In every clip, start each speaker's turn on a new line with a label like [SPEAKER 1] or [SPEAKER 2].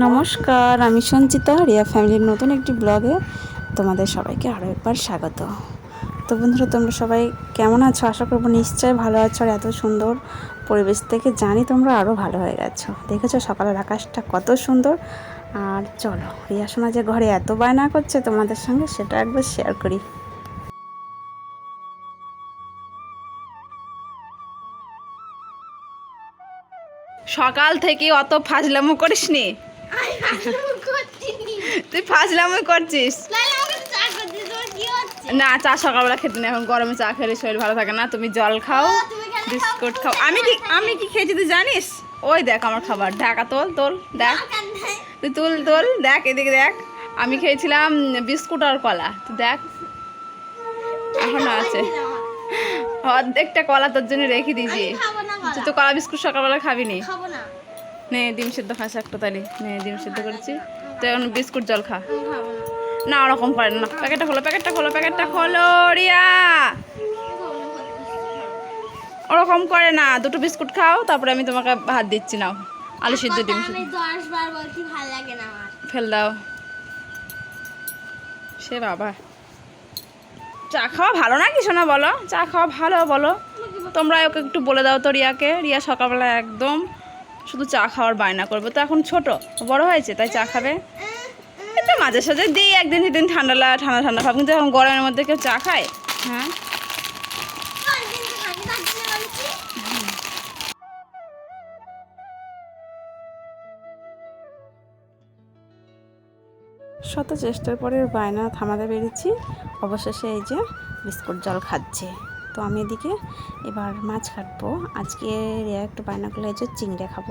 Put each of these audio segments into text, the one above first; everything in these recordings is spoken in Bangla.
[SPEAKER 1] নমস্কার, আমি সঞ্চিতা, রিয়া ফ্যামিলির নতুন একটি ব্লগে তোমাদের সবাইকে আরও একবার স্বাগত। তো বন্ধুরা, তোমরা সবাই কেমন আছো? আশা করব নিশ্চয়ই ভালো আছো আর এত সুন্দর পরিবেশ থেকে জানি তোমরা আরও ভালো হয়ে গেছো। দেখেছ সকালের আকাশটা কত সুন্দর? আর চলো, রিয়া শোনা যে ঘরে এত বায়না করছে তোমাদের সঙ্গে সেটা একবার শেয়ার করি। সকাল থেকে অত ফাজলামো করিস নি তুই ফাজলামো করছিস? না চা সকালবেলা খেতে না এখন গরমে চা খেলে শরীর ভালো থাকে না তুমি জল খাও বিস্কুট খাও। আমি কি আমি কি খেয়েছি তুই জানিস? ওই দেখ আমার খাবার ঢাকা তোল তোল দেখ। তুই তুল তোল দেখ এদিকে দেখ। আমি খেয়েছিলাম বিস্কুট আর কলা তুই দেখ। এখনও আছে। অর্ধেকটা কলা তোর জন্য রেখে দিয়েছি। তুই তো কলা বিস্কুট সকালবেলা খাবি নি।
[SPEAKER 2] খাব না।
[SPEAKER 1] নে ডিম সিদ্ধ খাস একটা তালি। নে ডিম সিদ্ধ করেছি। তো এখন বিস্কুট জল খা।
[SPEAKER 2] না
[SPEAKER 1] ওরকম করে না। প্যাকেটটা খোলো প্যাকেটটা খোলো প্যাকেটটা খোলো রিয়া! ওরকম করে না। দুটো বিস্কুট খাও তারপরে আমি তোমাকে ভাত দিচ্ছি নাও। আলু সিদ্ধ ডিম ফেল দাও। সে বাবা। চা খাওয়া ভালো না কিছু না বলো? চা খাওয়া ভালো বলো। তোমরা ওকে একটু বলে দাও তো রিয়াকে। রিয়া সকালবেলা একদম শুধু চা খাওয়ার বায়না করবে। তো এখন ছোট, বড় হয়েছে, তাই চা খাবে? এটা মাঝে সাঝে দিই, একদিন সেদিন ঠান্ডা লাগা ঠান্ডা ঠান্ডা খাব কিন্তু এখন গরমের মধ্যে কেউ চা খায়? হ্যাঁ? শত চেষ্টার পরে বায়না থামাতে পেরেছি। অবশেষে এই যে বিস্কুট জল খাচ্ছে। তো আমি এদিকে এবার মাছ কাটবো। আজকে রিয়া একটু বায়না করলে যে চিংড়ে খাব।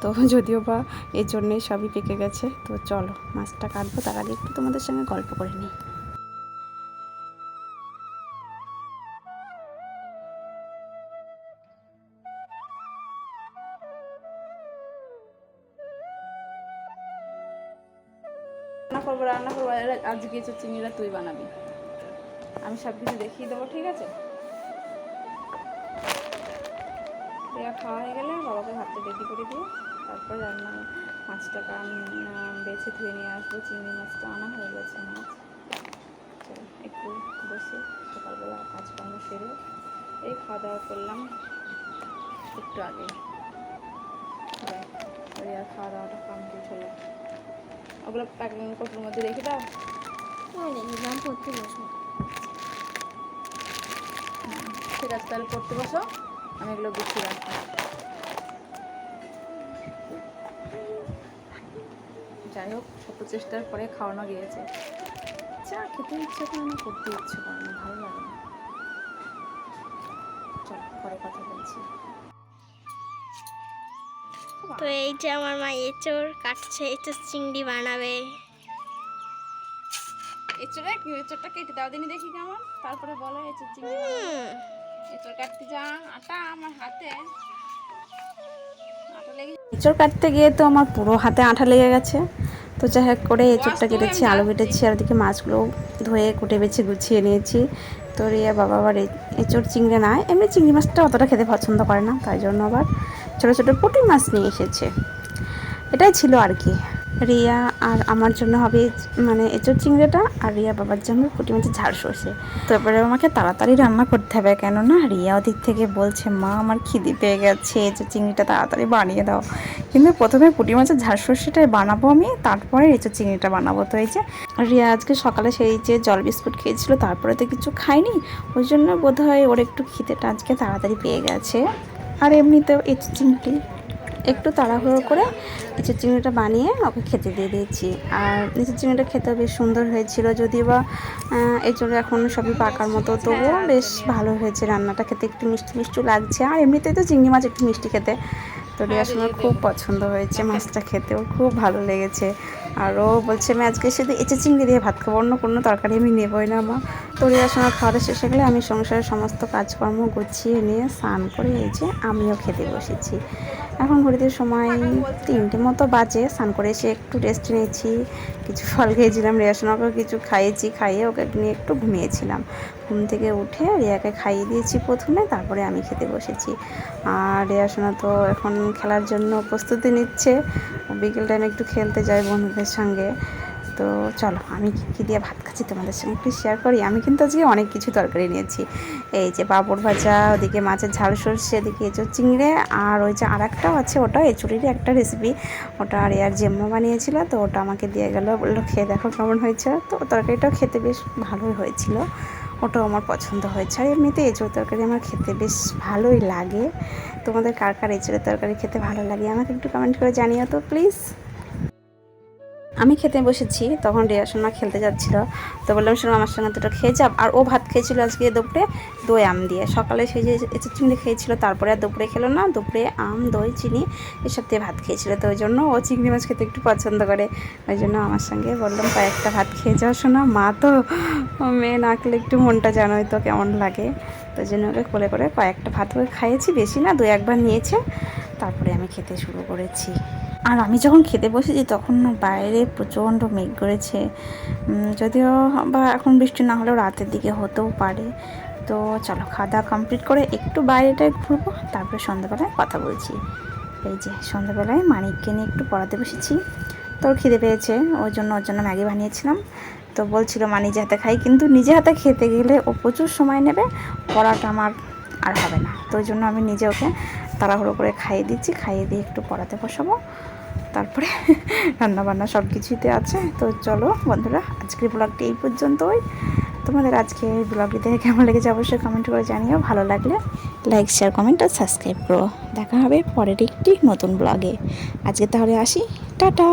[SPEAKER 1] তো যদিও বা এর জন্যেই সবই পেকে গেছে, তো চলো মাছটা কাটবো। তার আগে একটু তোমাদের সঙ্গে গল্প করে নিই। রান্না করব রান্না করব। আজকে চিংড়িটা তুই বানাবি, আমি সব কিছু দেখিয়ে দেবো, ঠিক আছে? রিয়া খাওয়া হয়ে গেলে বাবাকে ভাতটা রেডি করে দিয়ে তারপর রান্না মাছটা বেছে ধুয়ে নিয়ে আসব চিংড়ি মাছটা আনা হয়ে গেছে মাছ একটু বসে সকালবেলা কাজকর্ম সেরে এই খাওয়া দাওয়া করলাম একটু আগে। রিয়ার খাওয়া দাওয়াটা কমপ্লিট হলো। ওগুলো প্যাকিং কোটোর মধ্যে রেখে দাও।
[SPEAKER 2] দেখলাম পড়তে বসবো।
[SPEAKER 1] ঠিক আছে তাহলে পড়তে বসো। আমি এগুলো গুছিয়ে রাখব। যাই হোক শত চেষ্টার পরে খাওয়ানো গিয়েছে। চা খেতে ইচ্ছে করে না করতে ইচ্ছে করে না ভালো লাগে না। চল পরে কথা বলছি।
[SPEAKER 2] তো এই যে আমার মা এঁচড় কাটছে এঁচড় চিংড়ি বানাবে।
[SPEAKER 1] এঁচড়ে এঁচড়টা কেটে দাও দিনই দেখি কেমন। তারপরে বলো এঁচড় চিংড়ি এঁচড় কাটতে যা আটা আমার হাতে। এঁচড় কাটতে গিয়ে তো আমার পুরো হাতে আঠা লেগে গেছে। তো যাই হোক করে এঁচড়টা কেটেছি আলু কেটেছি। আর ওদিকে মাছগুলো ধুয়ে কুটে বেছে গুছিয়ে নিয়েছি। তো রিয়া বাবা আবার এঁচড় চিংড়ি না এমনি চিংড়ি মাছটা অতটা খেতে পছন্দ করে না তাই জন্য আবার ছোটো ছোটো পুঁটি মাছ নিয়ে এসেছে। এটাই ছিল আর কি। রিয়া আর আমার জন্য হবে মানে এঁচড় চিংড়িটা আর রিয়া বাবার জন্য পুঁটি মাছের ঝাড় সর্ষে। তারপরে আমাকে তাড়াতাড়ি রান্না করতে হবে কেননা রিয়া ওদিক থেকে বলছে, মা, আমার খিদে পেয়ে গেছে, এঁচড় চিংড়িটা তাড়াতাড়ি বানিয়ে দাও। কিন্তু প্রথমে পুঁটি মাছের ঝাড় সর্ষেটাই বানাবো আমি, তারপরে এঁচড় চিংড়িটা বানাবো। তো এই যে রিয়া আজকে সকালে সেই যে জল বিস্কুট খেয়েছিল, তারপরে তো কিছু খায়নি। ওই জন্য বোধহয় ওর একটু খিদেটা আজকে তাড়াতাড়ি পেয়ে গেছে। আর এমনিতেও এঁচড় চিংড়ি একটু তাড়াহুড়ো করে নিচের চিংড়িটা বানিয়ে ওকে খেতে দিয়ে দিয়েছি। আর নিচের চিংড়িটা খেতেও বেশ সুন্দর হয়েছিল যদিও বা এই জন্য এখন সবই পাকার মতো তবুও বেশ ভালো হয়েছে রান্নাটা খেতে একটু মিষ্টি মিষ্টি লাগছে। আর এমনিতেই তো চিংড়ি মাছ একটু মিষ্টি খেতে তো রিয়ার সময় খুব পছন্দ হয়েছে মাছটা খেতেও খুব ভালো লেগেছে। আর ও বলছে আমি আজকে শুধু এঁচে চিংড়ি দিয়ে ভাত খাব অন্য কোনো তরকারি আমি নেবই না মা। তো রিয়ার সময় খাওয়াটা শেষ হয়ে গেলে আমি সংসারের সমস্ত কাজকর্ম গুছিয়ে নিয়ে স্নান করে এই যে আমিও খেতে বসেছি। এখন ঘড়িতে সময় তিনটে মতো বাজে, স্নান করে এসে একটু রেস্ট নিয়েছি, কিছু ফল খেয়েছিলাম রেশনাকে কিছু খাইয়েছি, খাইয়ে ওকে নিয়ে একটু ঘুমিয়েছিলাম। ঘুম থেকে উঠে রিয়াকে খাইয়ে দিয়েছি প্রথমে, তারপরে আমি খেতে বসেছি। আর রেয়াসোনা তো এখন খেলার জন্য প্রস্তুতি নিচ্ছে বিকেল টাইমে একটু খেলতে যায় বন্ধুদের সঙ্গে। তো চলো, আমি কী কী দিয়ে ভাত খাচ্ছি তোমাদের সঙ্গে একটু শেয়ার করি। আমি কিন্তু আজকে অনেক কিছু তরকারি নিয়েছি। এই যে পাঁপড় ভাজা, ওদিকে মাছের ঝাল সর্ষে, এদিকে এঁচোর চিংড়ে, আর ওই যে আর একটাও আছে, ওটা এঁচুরিরই একটা রেসিপি ওটা আর আর জেম্মা বানিয়েছিল, তো ওটা আমাকে দিয়ে গেল। বলল, খেয়ে দেখো কেমন হয়েছে। তো তরকারিটাও খেতে বেশ ভালোই হয়েছিল। ওটাও আমার পছন্দ হয়েছে। আর এমনিতে এঁচোড় তরকারি আমার খেতে বেশ ভালোই লাগে। তোমাদের কার কার এঁচোড়ের তরকারি খেতে ভালো লাগে? আমাকে একটু কমেন্ট করে জানিও তো প্লিজ আমি খেতে বসেছি, তখন রিয়া সোনা খেলতে যাচ্ছিল। তো বললাম শোনো আমার সঙ্গে দুটো খেয়ে যাব আর ও ভাত খেয়েছিল আজকে দুপুরে দই আম দিয়ে। সকালে সেই যে চিংড়ি খেয়েছিল, তারপরে আর দুপুরে খেলো না। দুপুরে আম, দই, চিনি এসব দিয়ে ভাত খেয়েছিল। তো ওই জন্য ও চিংড়ি মাছ খেতে একটু পছন্দ করে। ওই জন্য আমার সঙ্গে বললাম, কয়েকটা ভাত খেয়ে যাও শোনা মা তো মেয়ে না খেলে একটু মনটা জানোই তো কেমন লাগে। তো জন্য ওকে কোলে করে কয়েকটা ভাত খাইয়েছি, বেশি না দু একবার নিয়েছে। তারপরে আমি খেতে শুরু করেছি। আর আমি যখন খেতে বসেছি তখন বাইরে প্রচণ্ড মেঘ করেছে। যদিও বা এখন বৃষ্টি না হলেও রাতের দিকে হতেও পারে। তো চলো খাওয়া দাওয়া কমপ্লিট করে একটু বাইরেটায় ঘুরবো, তারপরে সন্ধ্যাবেলায় কথা বলছি। এই যে সন্ধ্যাবেলায় মানিককে নিয়ে একটু পড়াতে বসেছি। তোর খিদে পেয়েছে ওই জন্য ওর জন্য ম্যাগি বানিয়েছিলাম। তো বলছিল, মা, নিজে হাতে খাই। কিন্তু নিজে হাতে খেতে গেলে ও প্রচুর সময় নেবে, পড়াটা আমার আর হবে না। তো ওই জন্য আমি নিজে ওকে তাড়াহুড়ো করে খাইয়ে দিচ্ছি, খাইয়ে দিয়ে একটু পড়াতে বসাবো। তারপরে রান্না বান্না সব কিছুতে আছে। তো চলো বন্ধুরা, আজকের ব্লগটি এই পর্যন্তই। তোমাদের আজকে এই ব্লগটি দেখে কেমন লেগেছে অবশ্যই কমেন্ট করে জানিও। ভালো লাগলে লাইক শেয়ার কমেন্ট আর সাবস্ক্রাইব করো। দেখা হবে পরের একটি নতুন ব্লগে আজকে তাহলে আসি। টাটা!